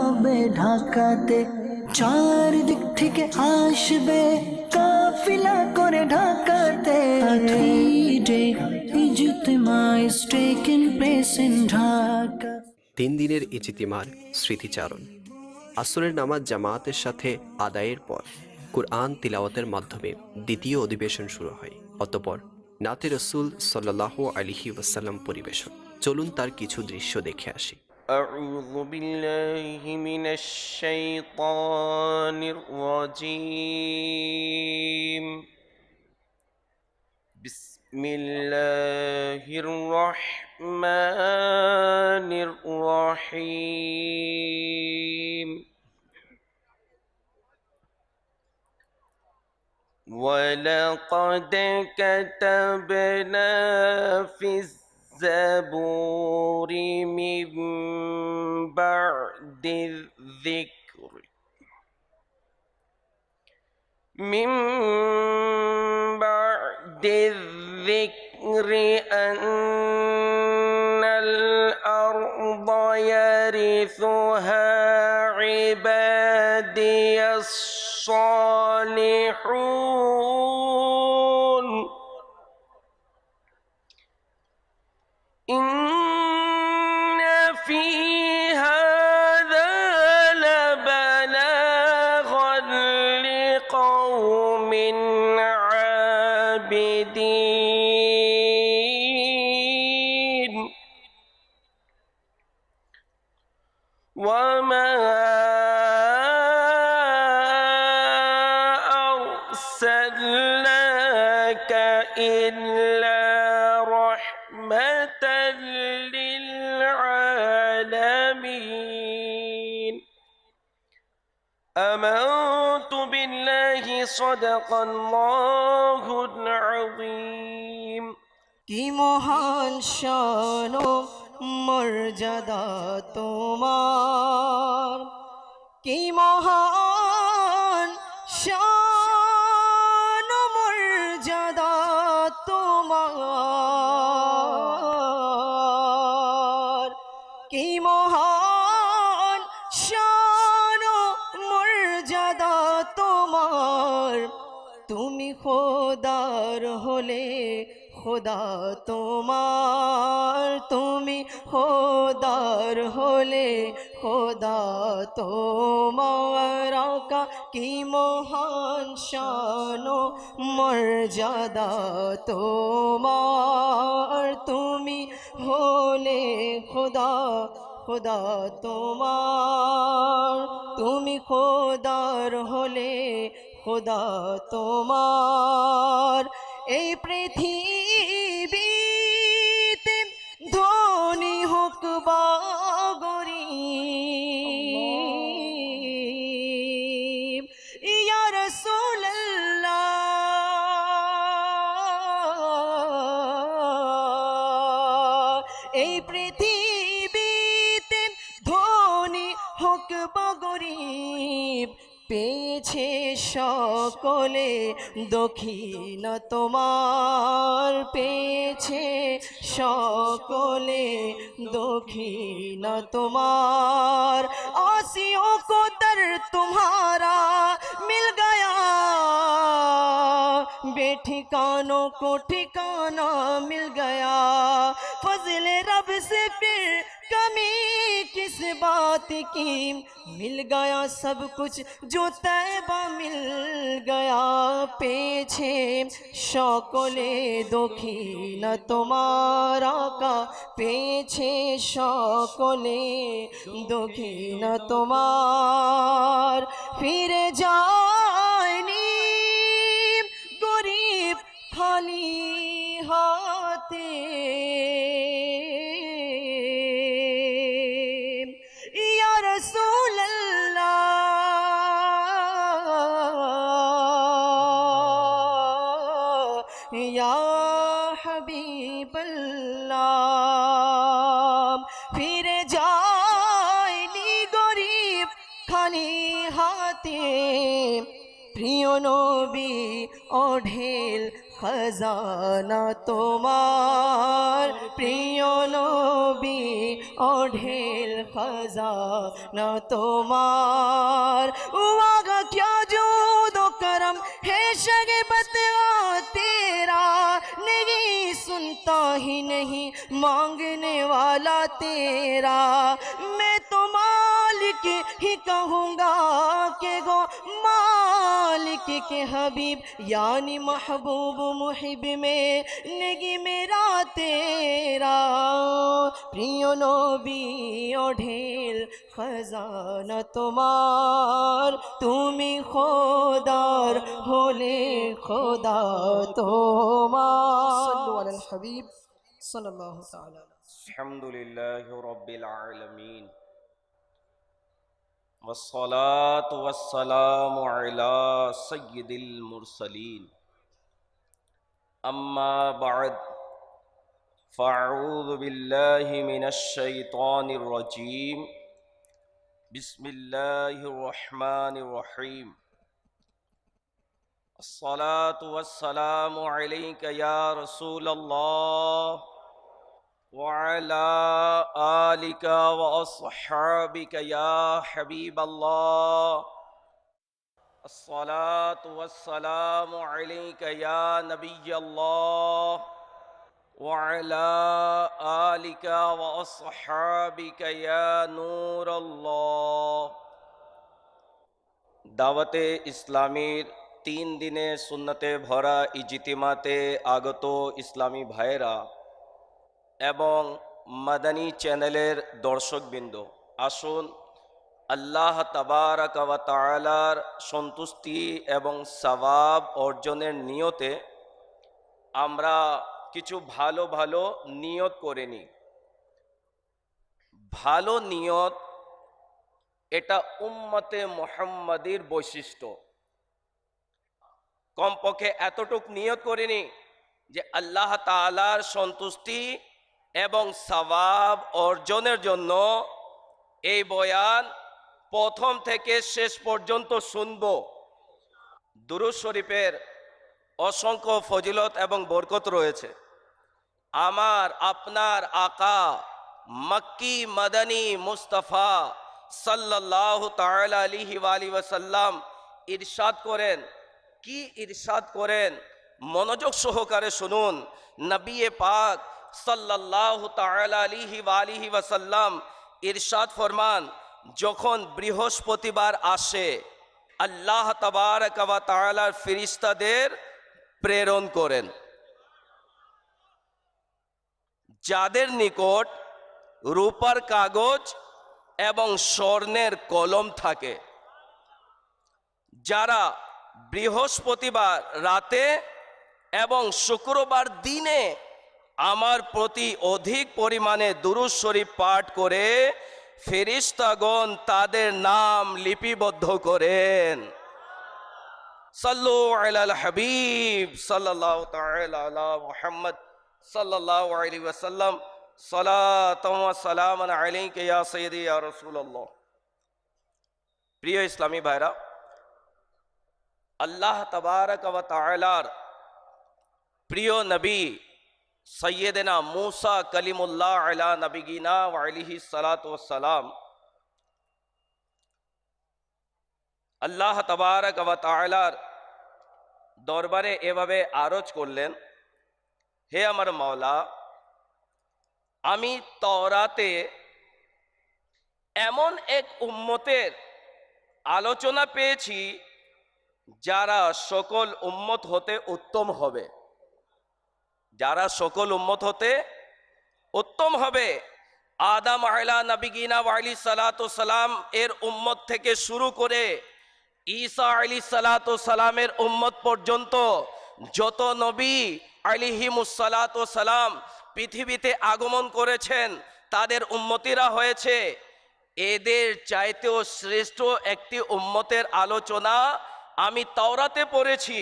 হবে ঢাকাতে। চারদিক থেকে আসবে কাফিলা করে ঢাকাতে। তিন দিনের ইজিতিমার স্মৃতিচারণ। আসরের নামাজ জামায়াতের সাথে আদায়ের পর কুরআন তিলাওয়াতের মাধ্যমে দ্বিতীয় অধিবেশন শুরু হয়। অতপর নাতে রসুল সাল্লাহ আলিহি ওয়াসাল্লাম পরিবেশন। চলুন তার কিছু দৃশ্য দেখে আসি। أعوذ بالله من الشيطان الرجيم. بسم الله الرحمن الرحيم. ولقد كتبنا في الزبور من بعد الذكر. من بعد الذكر أن الأرض يرثها عبادي الصالحون. إن في هذا عابدين وما أرسلناك إلا رحمة للعالمين آمنت بالله صدق الله العظيم কি মহান শান ও মর্যাদা তোমার কি মহান খোদার হলে, খোদা তোমার, তুমি খোদার হলে, খোদা তোমার আকা কি মহান শান মর্যাদা তোমার, তুমি হলে খোদা খোদা তোমার, তুমি খোদার হলে খোদা তোমার। এই পৃথিবীতে সকলে দক্ষিণ তোমার পেয়েছে সকলে দক্ষিণ তোমার आसियों को दर तुम्हारा मिल गया बेठिकानों को ठिकाना मिल गया फजल रब से फिर कमी किस बात की मिल गया सब कुछ जो तैबा मिल गया পেয়েছে সকলে দক্ষিণ তোমার আকা পেয়েছে সকলে দক্ষিণ তোমার ফিরে যায়নি খালি হাতে ইয়া রাসূলুল্লাহ ইয়া হাবিবাল্লাহ ফিরে যায়নি গরিব খালি হাতে প্রিয় নবী অঢেল خزانہ তোমার প্রিয় اور ڈھیل خزانہ তোমার উমাগা کیا جود و کرم، ہے شگ بتوا تیرا۔ نہیں سنتا ہی نہیں، مانگنے والا تیرا۔ میں تو مالک ہی کہوں گا کہ گو عاشق کے حبیب یعنی محبوب محب میں نگی میرا تیرا۔ پریو نوبی اور ڈھیل خزانہ تمار تمہیں خودار ہو لے خدا تمہار۔ صلو علی الحبیب صلی اللہ تعالی الحمدللہ رب العالمین۔ والصلاة والسلام على سید المرسلین اما بعد فاعوذ باللہ من الشیطان الرجیم بسم اللہ الرحمن الرحیم الصلاة والسلام علیک یا رسول اللہ وعلى آلك وأصحابك يا حبيب الله الصلاة والسلام عليك يا نبي الله وعلى آلك وأصحابك يا نور الله দাওয়াতে ইসলামীর তিন দিনে সুন্নতে ভরা ইজিতিমাতে আগত ইসলামী ভাইয়েরা এবং মাদানী চ্যানেলের দর্শকবৃন্দ, আসুন আল্লাহ তাবারাক ওয়া সন্তুষ্টি এবং সওয়াব অর্জনের নিয়তে আমরা কিছু ভালো ভালো নিয়ত করে নিই। ভালো নিয়ত, এটা উম্মতে মোহাম্মদীর বৈশিষ্ট্য। কমপক্ষে এতটুক নিয়ত করে করিনি যে আল্লাহ তাআলার সন্তুষ্টি এবং সওয়াব অর্জনের জন্য এই বয়ান প্রথম থেকে শেষ পর্যন্ত শুনব। দুরুজ শরীফের অসংখ্য ফজিলত এবং বরকত রয়েছে। আমার, আপনার আকা মক্কি মদনী মুস্তফা সাল্লাল্লাহু তাআলা আলাইহি ওয়ালি ওয়াসাল্লাম ইরশাদ করেন। কি ইরশাদ করেন? মনোযোগ সহকারে শুনুন। নবী পাক সাল্লাল্লাহু তাআলা আলাইহি ওয়ালিহি ওয়াসাল্লাম ইরশাদ ফরমান, যখন বৃহস্পতিবার আসে, আল্লাহ তাবারক ওয়া তাআলার ফেরেশতাদের প্রেরণ করেন। যাদের নিকট রূপার কাগজ এবং স্বর্ণের কলম থাকে, যারা বৃহস্পতিবার রাতে এবং শুক্রবার দিনে আমার প্রতি অধিক পরিমাণে দুরুজ শরীফ পাঠ করে ফেরিস্তাগণ তাদের নাম লিপিবদ্ধ করেন। সাল্লু আলাল হাবিব, সাল্লাল্লাহু তাআলা আলা মুহাম্মদ, সাল্লাল্লাহু আলাইহি ওয়াসাল্লাম। সালাতাম ওয়া সালামান আলাইকা ইয়া সাইয়্যিদি, ইয়া রাসূলুল্লাহ। প্রিয় ইসলামী ভাইরা, আল্লাহ তাবারক ওয়া তাআলার প্রিয় নবী সৈয়দনা মুসা কলিমুল্লাহ আলা নবিগিনা ওয়া আলাইহি সালাতু ওয়াস সালাম আল্লাহ তবারক ওয়া দরবারে এভাবে আরজ করলেন, হে আমার মাওলা, আমি তরাতে এমন এক উম্মতের আলোচনা পেয়েছি যারা সকল উম্মত হতে উত্তম হবে। যারা সকল উম্মত হতে উত্তম হবে। আদাম আয়লা নবিগিনা আলী সালাম এর উম্মত থেকে শুরু করে ঈসা আলী সালাত সালামের উম্মত পর্যন্ত যত নবী আলিহিমুসালাত সালাম পৃথিবীতে আগমন করেছেন, তাদের উম্মতিরা হয়েছে। এদের চাইতেও শ্রেষ্ঠ একটি উম্মতের আলোচনা আমি তাওরাতে পড়েছি।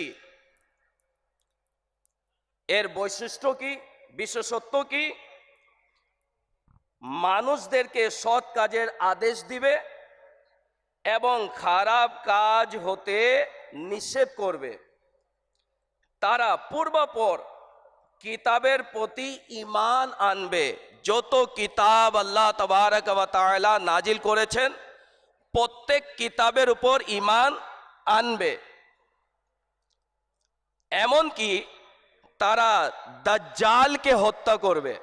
এর বৈশিষ্ট্য কি? বিশেষত্ব কি? মানুষদেরকে সৎ কাজের আদেশ দিবে এবং খারাপ কাজ হতে নিষেধ করবে। তারা পূর্বাপর কিতাবের প্রতি ইমান আনবে। যত কিতাব আল্লাহ তবারক নাজিল করেছেন, প্রত্যেক কিতাবের উপর ইমান আনবে। এমনকি তারা দাজ্জালকে হত্যা করবে।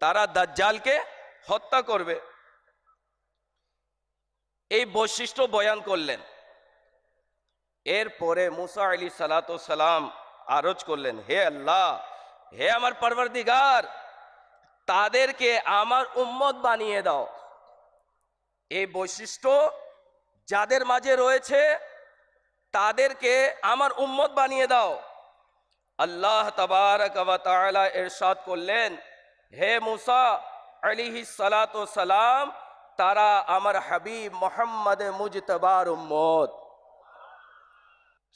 তারা দাজ্জালকে হত্যা করবে। এই বৈশিষ্ট্য বয়ান করলেন। এরপরে মুসা আলী সালাম আরজ করলেন, হে আল্লাহ, হে আমার পরবর্দিগার তাদেরকে আমার উম্মত বানিয়ে দাও। এই বৈশিষ্ট্য যাদের মাঝে রয়েছে, তাদেরকে আমার উম্মত বানিয়ে দাও। আল্লাহ তাবারক ওয়া তাআলা করলেন, হে মুসা আলাইহিস সালাতু সালাম, তারা আমার হাবিব মোহাম্মদ মুজতবার উম্মত।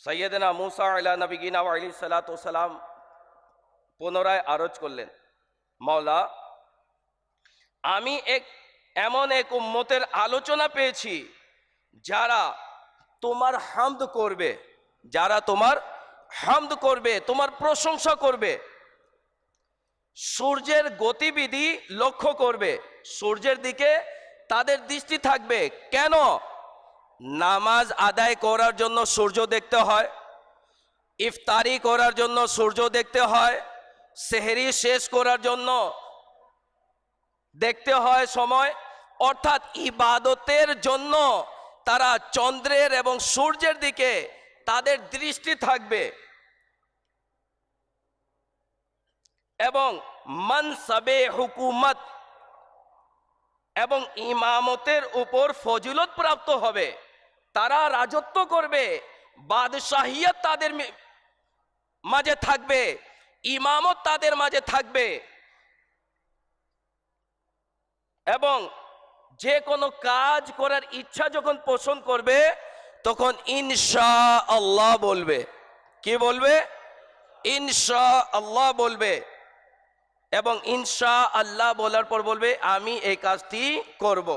সৈয়দনা মুসা আলা নবীনা আলী সালাতু সালাম পুনরায় আরজ করলেন, মাওলা, আমি এক, এমন এক উম্মতের আলোচনা পেয়েছি যারা তোমার হামদ করবে, যারা তোমার হামদ করবে, তোমার প্রশংসা করবে। সূর্যের গতিবিধি লক্ষ্য করবে। সূর্যের দিকে তাদের দৃষ্টি থাকবে। কেন? নামাজ আদায় করার জন্য সূর্য দেখতে হয়, ইফতারি করার জন্য সূর্য দেখতে হয়, সেহেরি শেষ করার জন্য দেখতে হয় সময়। অর্থাৎ ইবাদতের জন্য তারা চন্দ্রের এবং সূর্যের দিকে তাদের দৃষ্টি থাকবে। এবং মনসবে হুকুমত এবং ইমামতের উপর ফজিলত প্রাপ্ত হবে। তারা রাজত্ব করবে, বাদশাহিয়ত তাদের মাঝে থাকবে, ইমামত তাদের মাঝে থাকবে। এবং যে কোনো কাজ করার ইচ্ছা যখন পোষণ করবে তখন ইনশা আল্লাহ বলবে। কি বলবে? ইনশা আল্লাহ বলবে। এবং ইনশা আল্লাহ বলার পর বলবে, আমি এই কাজটি করব।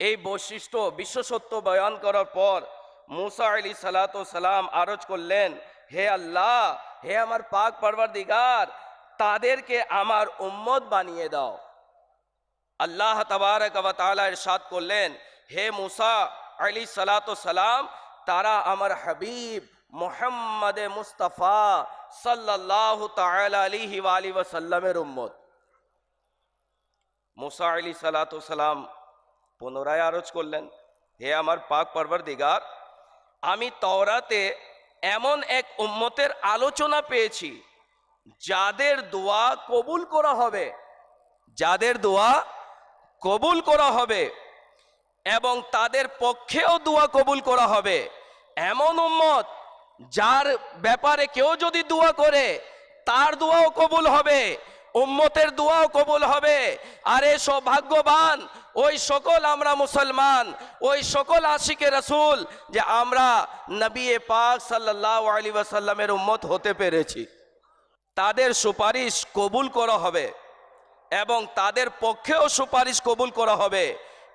এই বৈশিষ্ট্য বিশ্বসত্য বয়ান করার পর মুসা আলী সালাত সালাম আরজ করলেন, হে আল্লাহ, হে আমার পাক পারবার দিগার তাদেরকে আমার উম্মত বানিয়ে দাও। আল্লাহ তবারক ইরশাদ করলেন, হে মুসা আলী সালাত সালাম, তারা আমার হাবিব মোহাম্মদে মুস্তাফা আলাইহি ওয়াসাল্লামের উম্মত। মুসা আলী সালাত সালাম পুনরায় আরজ করলেন, হে আমার পাক পরবর্দিগার, আমি তওরাতে এমন এক উম্মতের আলোচনা পেয়েছি, যাদের দোয়া কবুল করা হবে, যাদের দোয়া কবুল করা হবে এবং তাদের পক্ষেও দোয়া কবুল করা হবে। এমন উম্মত যার ব্যাপারে কেউ যদি দোয়া করে, তার দোয়াও কবুল হবে, উম্মতের দোয়াও কবুল হবে। আরে সৌভাগ্যবান ওই সকল আমরা মুসলমান, ওই সকল আশিকে রসুল যে আমরা নবী পাক সাল্লাহ আলী ওয়াসাল্লামের উম্মত হতে পেরেছি। তাদের সুপারিশ কবুল করা হবে এবং তাদের পক্ষেও সুপারিশ কবুল করা হবে।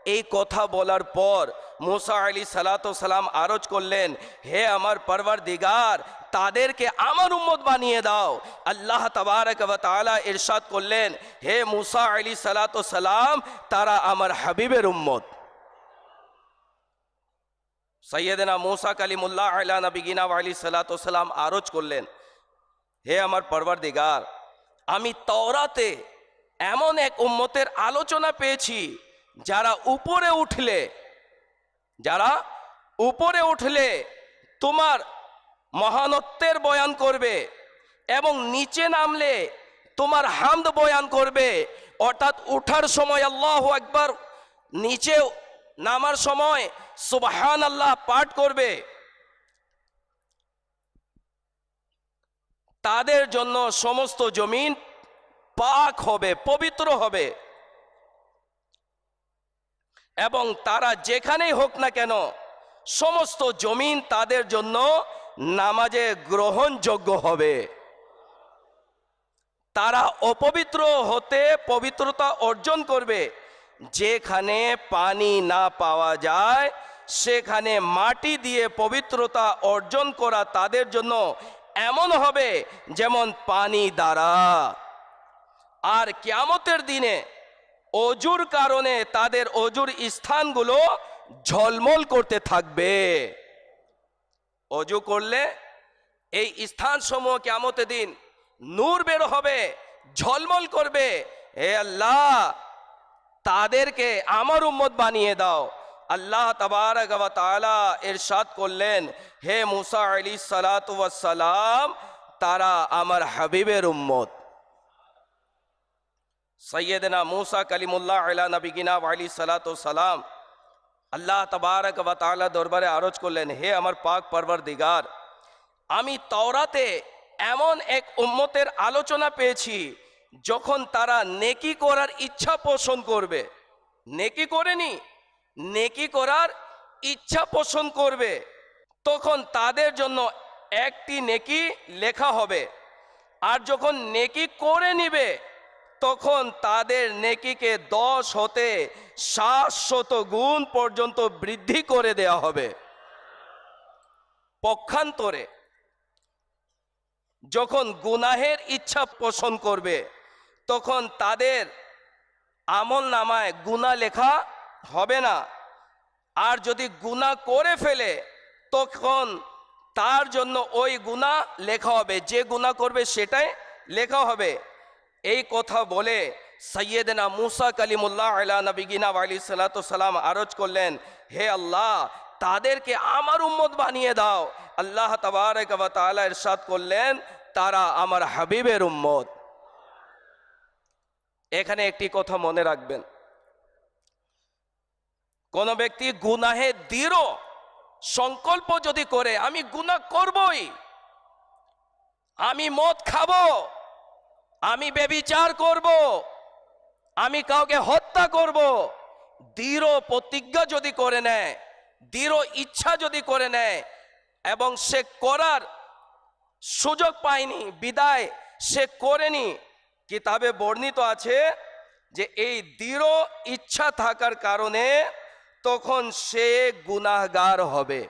এই কথা বলার পর মুসা আলী সালাত সালাম আরজ করলেন, হে আমার পরবার দিগার তাদেরকে আমার উম্মত বানিয়ে দাও। আল্লাহ তবারক তাআলা ইরশাদ করলেন, হে মুসা আলী সালাত সালাম, তারা আমার হাবিবের উম্মত। সৈয়দনা মুসা কালিমুল্লাহ আলা নবীনা আলী সালাত সালাম আরজ করলেন, হে আমার পরবার দিগার আমি তওরাতে এমন এক উম্মতের আলোচনা পেয়েছি যারা উপরে উঠলে, যারা উপরে উঠলে তোমার মহানত্বের বয়ান করবে এবং নিচে নামলে তোমার হামদ বয়ান করবে। অর্থাৎ উঠার সময় আল্লাহ একবার নিচে নামার সময় সুবহান আল্লাহ পাঠ করবে। তাদের জন্য সমস্ত জমিন পাক হবে, পবিত্র হবে। এবং তারা যেখানেই হোক না কেন, সমস্ত জমিন তাদের জন্য নামাজে গ্রহণযোগ্য হবে। তারা অপবিত্র হতে পবিত্রতা অর্জন করবে। যেখানে পানি না পাওয়া যায়, সেখানে মাটি দিয়ে পবিত্রতা অর্জন করা তাদের জন্য এমন হবে যেমন পানি দ্বারা। আর কিয়ামতের দিনে অজুর কারণে তাদের অজুর স্থানগুলো ঝলমল করতে থাকবে। অজু করলে এই স্থানসমূহ কিয়ামতের দিন নূর বের হবে, ঝলমল করবে। হে আল্লাহ, তাদেরকে আমার উম্মত বানিয়ে দাও। আল্লাহ ওয়া তাআলা করলেন, হে মুসা আলী সালাম, তারা আমার হাবিবের উম্মত। সৈয়দনা মুসা কালিমুল্লাহ আলা নবিগিনা আলী সালাত সালাম আল্লাহ তবারক ওয়া তাআলা দরবারে আরজ করলেন হে আমার পাক পরবর দিগার আমি তওরাতে এমন এক উম্মতের আলোচনা পেয়েছি যখন তারা নেকি করার ইচ্ছা পোষণ করবে নেকি করেনি নেকি করার ইচ্ছা পোষণ করবে তখন তাদের জন্য একটি নেকি লেখা হবে আর যখন নেকি করে নিবে তখন তাদের নেকিকে দশ হতে সাত শত গুণ পর্যন্ত বৃদ্ধি করে দেয়া হবে। পক্ষান্তরে যখন গুনাহের ইচ্ছা পোষণ করবে, তখন তাদের আমল নামায় গুণা লেখা হবে না। আর যদি গুণা করে ফেলে, তখন তার জন্য ওই গুণা লেখা হবে। যে গুণা করবে সেটাই লেখা হবে। এই কথা বলে সৈয়দনা মুসা কালিমুল্লাহ আলা আলী সালাম আরজ করলেন, হে আল্লাহ, তাদেরকে আমার উম্মত বানিয়ে দাও। আল্লাহ তবারক তাআলা ইরশাদ করলেন, তারা আমার হাবিবের উম্মত। এখানে একটি কথা মনে রাখবেন। কোন ব্যক্তি গুনাহে দৃঢ় সংকল্প যদি করে, আমি গুনাহ করবই, আমি মদ খাব আমি বেবিচার করব, আমি কাউকে হত্যা করব, দৃঢ় প্রতিজ্ঞা যদি করে নেয়, দৃঢ় ইচ্ছা যদি করে নেয়, এবং সে করার সুযোগ পায়নি, বিদায় সে করেনি, কিতাবে বর্ণিত আছে যে এই দৃঢ় ইচ্ছা থাকার কারণে তখন সে গুনাহগার হবে।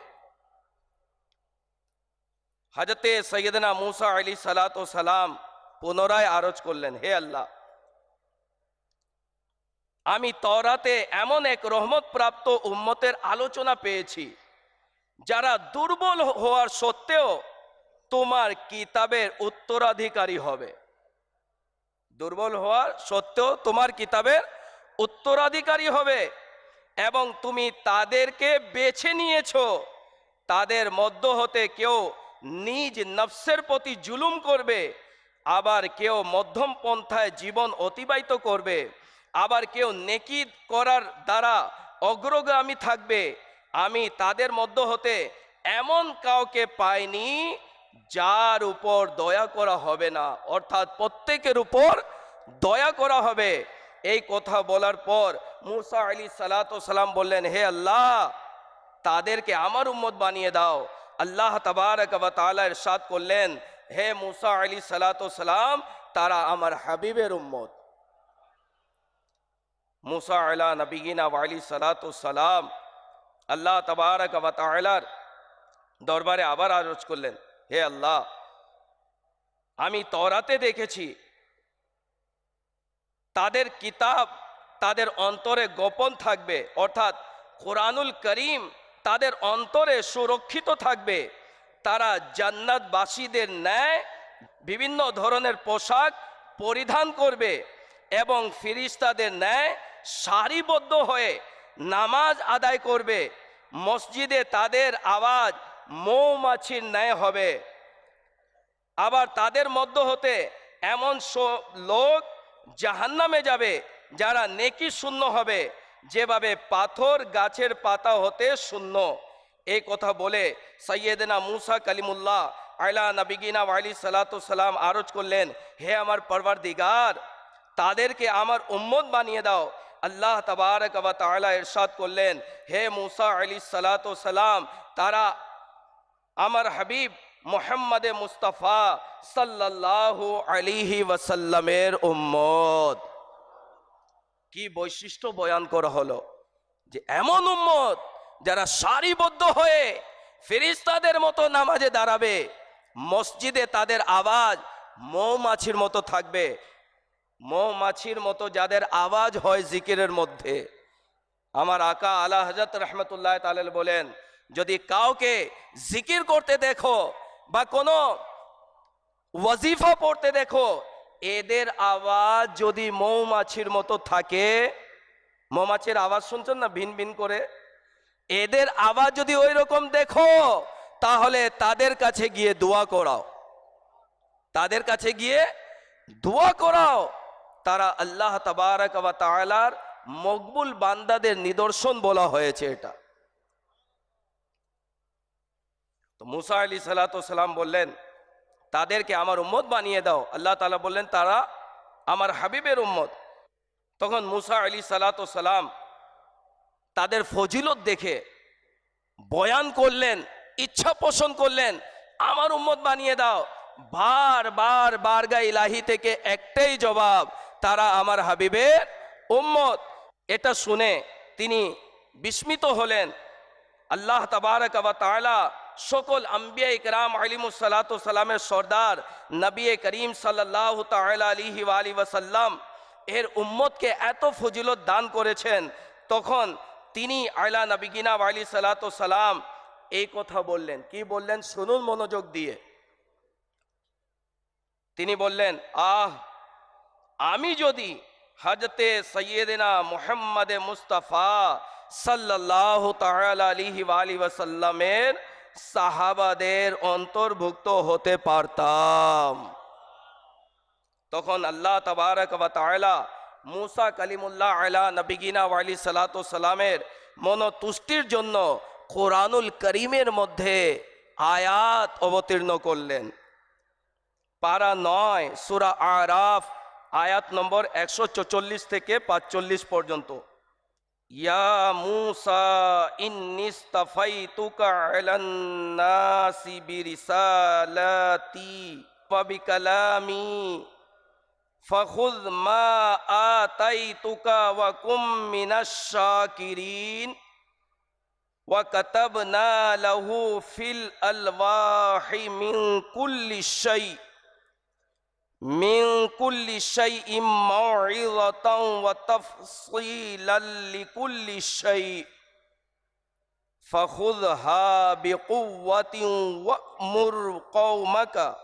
হাজতে সৈয়দনা মুসা আলী সালাত সালাম পুনরায় আরজ করলেন, হে আল্লাহ, আমি তরাতে এমন এক রহমত প্রাপ্ত উম্মতের আলোচনা পেয়েছি, যারা দুর্বল হওয়ার সত্ত্বেও তোমার কিতাবের উত্তরাধিকারী হবে। দুর্বল হওয়ার সত্ত্বেও তোমার কিতাবের উত্তরাধিকারী হবে এবং তুমি তাদেরকে বেছে নিয়েছো। তাদের মধ্য হতে কেউ নিজ নফসের প্রতি জুলুম করবে আবার কেউ মধ্যম পন্থায় জীবন অতিবাহিত করবে, আবার কেউ নেকি করার দ্বারা অগ্রগামী থাকবে, আমি তাদের মধ্য হতে এমন কাউকে পাইনি যার উপর দয়া করা হবে না। অর্থাৎ প্রত্যেকের উপর দয়া করা হবে। এই কথা বলার পর মুসা আলী সালাম বললেন, হে আল্লাহ, তাদেরকে আমার উম্মত বানিয়ে দাও। আল্লাহ তাবারক ওয়া তাআলা ইরশাদ করলেন হে মুসা আলী সালাম, তারা আমার হাবিবের উম্মত। মুসা সালাম, আল্লাহ তাবারক দরবারে আবার আরজ করলেন, হে আল্লাহ, আমি তরাতে দেখেছি, তাদের কিতাব তাদের অন্তরে গোপন থাকবে, অর্থাৎ কোরআনুল করিম তাদের অন্তরে সুরক্ষিত থাকবে। তারা জান্নাতবাসীদের ন্যায় বিভিন্ন ধরনের পোশাক পরিধান করবে এবং ফিরিস্তাদের ন্যায় সারিবদ্ধ হয়ে নামাজ আদায় করবে। মসজিদে তাদের আওয়াজ মৌমাছির ন্যায় হবে। আবার তাদের মধ্য হতে এমন লোক জাহান্নামে যাবে যারা নেকি শূন্য হবে। যেভাবে পাথর গাছের পাতা হতে শূন্য। এই কথা বলে সৈয়দনা মুসা কালিমুল্লাহ আয়লা নবিগিনা আলী সালাম আরজ করলেন, হে আমার পরবার দিগার তাদেরকে আমার উম্মত বানিয়ে দাও। আল্লাহ তবারক তাআলা ইরশাদ করলেন, হে মুসা আলী সালাম, তারা আমার হাবিব মোহাম্মদে মুস্তাফা সাল্লাল্লাহু আলিহি ওয়াসাল্লামের উম্মত। কি বৈশিষ্ট্য বয়ান করা হলো যে, এমন উম্মত যারা সারিবদ্ধ হয়ে ফেরিস্তাদের মতো নামাজে দাঁড়াবে, মসজিদে তাদের আওয়াজ মৌমাছির মতো থাকবে। মৌমাছির মতো যাদের আওয়াজ হয় জিকিরের মধ্যে। আমার আকা আলা হজরত রহমতুল্লাহ তালেল বলেন, যদি কাউকে জিকির করতে দেখো বা কোনো ওয়াজিফা পড়তে দেখো, এদের আওয়াজ যদি মৌমাছির মতো থাকে, মৌমাছির আওয়াজ শুনছেন না ভিন ভিন করে? এদের আওয়াজ যদি ওই রকম দেখো, তাহলে তাদের কাছে গিয়ে দোয়া করাও। তাদের কাছে গিয়ে দোয়া করাও। তারা আল্লাহ তাবারাক ওয়া তাআলার মকবুল বান্দাদের নিদর্শন বলা হয়েছে এটা। তো মুসা আলী সালাম বললেন, তাদেরকে আমার উম্মত বানিয়ে দাও। আল্লাহ তালা বললেন, তারা আমার হাবিবের উম্মত। তখন মুসা আলী সালাম তাদের ফজিলত দেখে বয়ান করলেন, ইচ্ছা পোষণ করলেন, আমার উম্মত বানিয়ে দাও। বার বার বারগা ইলাহি থেকে একটাই জবাব, তারা আমার হাবিবের উম্মত। এটা শুনে তিনি বিস্মিত হলেন। আল্লাহ তাবারক ওয়া তাআলা সকল আম্বিয়া ইকরাম আলিমুসালাত সালামের সর্দার নবী করিম সাল্লাহ তাআলা আলিহি আলী ওয়াসাল্লাম এর উম্মতকে এত ফজিলত দান করেছেন, তখন তিনি আয়লা নবিগিনা আলী সালাত সালাম এই কথা বললেন। কি বললেন? শুনুন মনোযোগ দিয়ে। তিনি বললেন, আহ, আমি যদি হজরতে সৈয়দিনা মোহাম্মদ মুস্তাফা সাল্লাহ আলিহি আলী ওয়াসাল্লামের সাহাবাদের অন্তর্ভুক্ত হতে পারতাম। তখন আল্লাহ তবারক ওয়া তাআলা মুসা কালিমুল্লাহ আলা নবিগিনা ওয়ালি সালাত সালামের মনতুষ্টির জন্য কোরআনুল করিমের মধ্যে আয়াত অবতীর্ণ করলেন। পারা নয়, সুরা আরাফ, আয়াত নম্বর একশো চল্লিশ থেকে পাঁচচল্লিশ পর্যন্ত। ইয়া মুসা ইন্নিস্তাফাইতুকা আলান নাসি বিরিসালাতি, ওয়া বিকালামি فخذ ما آتيتك وكن من الشاكرين وكتبنا له في الألواح من كل شيء من كل شيء موعظة وتفصيلا لكل شيء. فخذها بقوة وأمر قومك.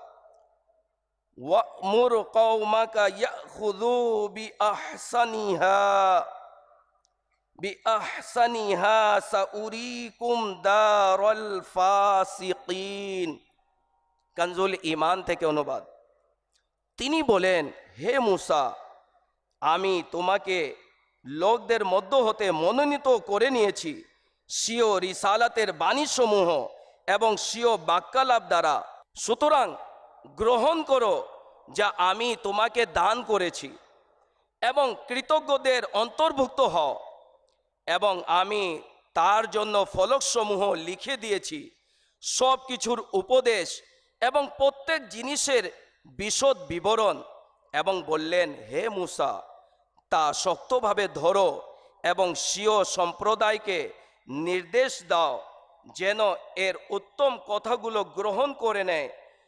ওয়ামুর কওমাকা ইয়াখুযু বিআহসানিহা বিআহসানিহা সাউরিকুম দারাল ফাসিকিন কানজুল ইমান থেকে অনুবাদ। তিনি বলেন, হে মুসা, আমি তোমাকে লোকদের মধ্য হতে মনোনীত করে নিয়েছি। সিও রিসালাতের বাণীসমূহ এবং সিও বাক্যালাপ দ্বারা। সুতরাং গ্রহণ করো যা আমি তোমাকে দান করেছি, এবং কৃতজ্ঞদের অন্তর্ভুক্ত হও, এবং আমি তার জন্য ফলকসমূহ লিখে দিয়েছি সব কিছুর উপদেশ এবং প্রত্যেক জিনিসের বিশদ বিবরণ, এবং বললেন, হে মুসা, তা শক্তভাবে ধরো এবং সিও সম্প্রদায়কে নির্দেশ দাও, যেন এর উত্তম কথাগুলো গ্রহণ করে নেয়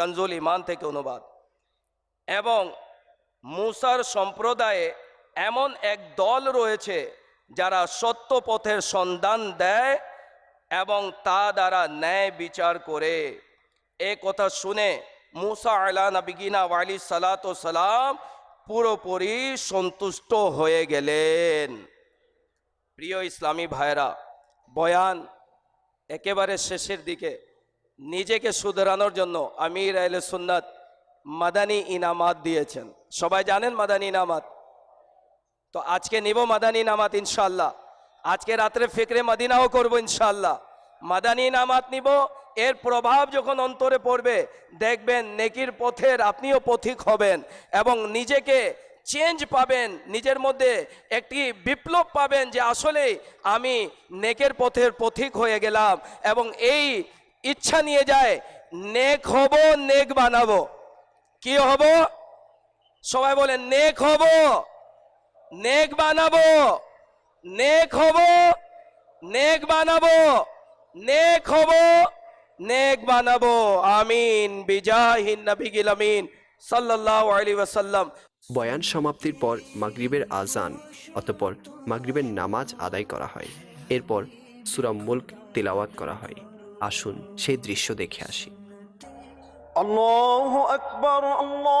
কনজুল ইমান থেকে অনুবাদ। এবং মুসার সম্প্রদায়ে এমন এক দল রয়েছে যারা সত্য পথের সন্ধান দেয় এবং তা দ্বারা ন্যায় বিচার করে। এ কথা শুনে মুসা আলা নবিগিনা ওয়ালি সালাত সালাম পুরোপুরি সন্তুষ্ট হয়ে গেলেন। প্রিয় ইসলামী ভাইরা বয়ান একেবারে শেষের দিকে। নিজেকে শুধরানোর জন্য আমির আহলে সুন্নাত মাদানী ইনামাত দিয়েছেন। সবাই জানেন মাদানী ইনামাত? তো আজকে নিব মাদানী ইনামাত ইনশাল্লাহ আজকে রাত্রে ফিকরে মাদিনাও করব ইনশাল্লাহ মাদানী নামাত নিব, এর প্রভাব যখন অন্তরে পড়বে, দেখবেন নেকির পথের আপনিও পথিক হবেন এবং নিজেকে চেঞ্জ পাবেন, নিজের মধ্যে একটি বিপ্লব পাবেন যে আসলে আমি নেকের পথের পথিক হয়ে গেলাম এবং এই ইচ্ছা নিয়ে যায়, নেক হব, নেক বানাবো। কি হব? সবাই বলে, নেক হব, নেক বানাবো, নেক হব, নেক বানাবো, নেক হব, নেক বানাবো। আমিন বিজাহিন নবী আমিন, সাল্লাল্লাহু আলাইহি ওয়াসাল্লাম। বয়ান সমাপ্তির পর মাগরিবের আজান, অতপর মাগরিবের নামাজ আদায় করা হয়। এরপর সুরা মুল্ক তিলাওয়াত করা হয়। আসুন সেই দৃশ্য দেখে আসি। আল্লাহ আকবর আল্লাহ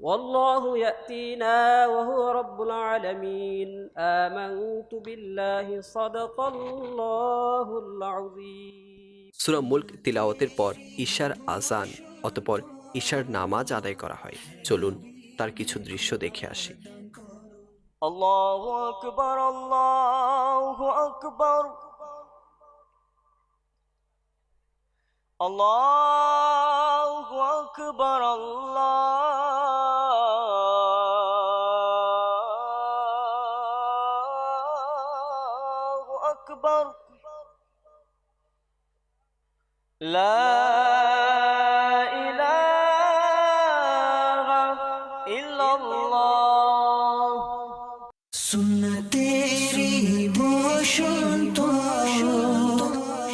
والله يأتينا وهو رب العالمين آمنت بالله صدق الله العظيم সুরা মুল্ক তিলাওয়াতের পর ঈশার আজান অতপর ঈশার নামাজ আদায় করা হয় চলুন তার কিছু দৃশ্য দেখে আসি الله أكبر الله أكبر الله أكبر الله সুন্নতেরি বসন্ত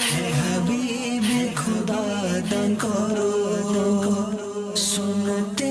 হে হাবিব খুদা দান করো। সুন্নতেরি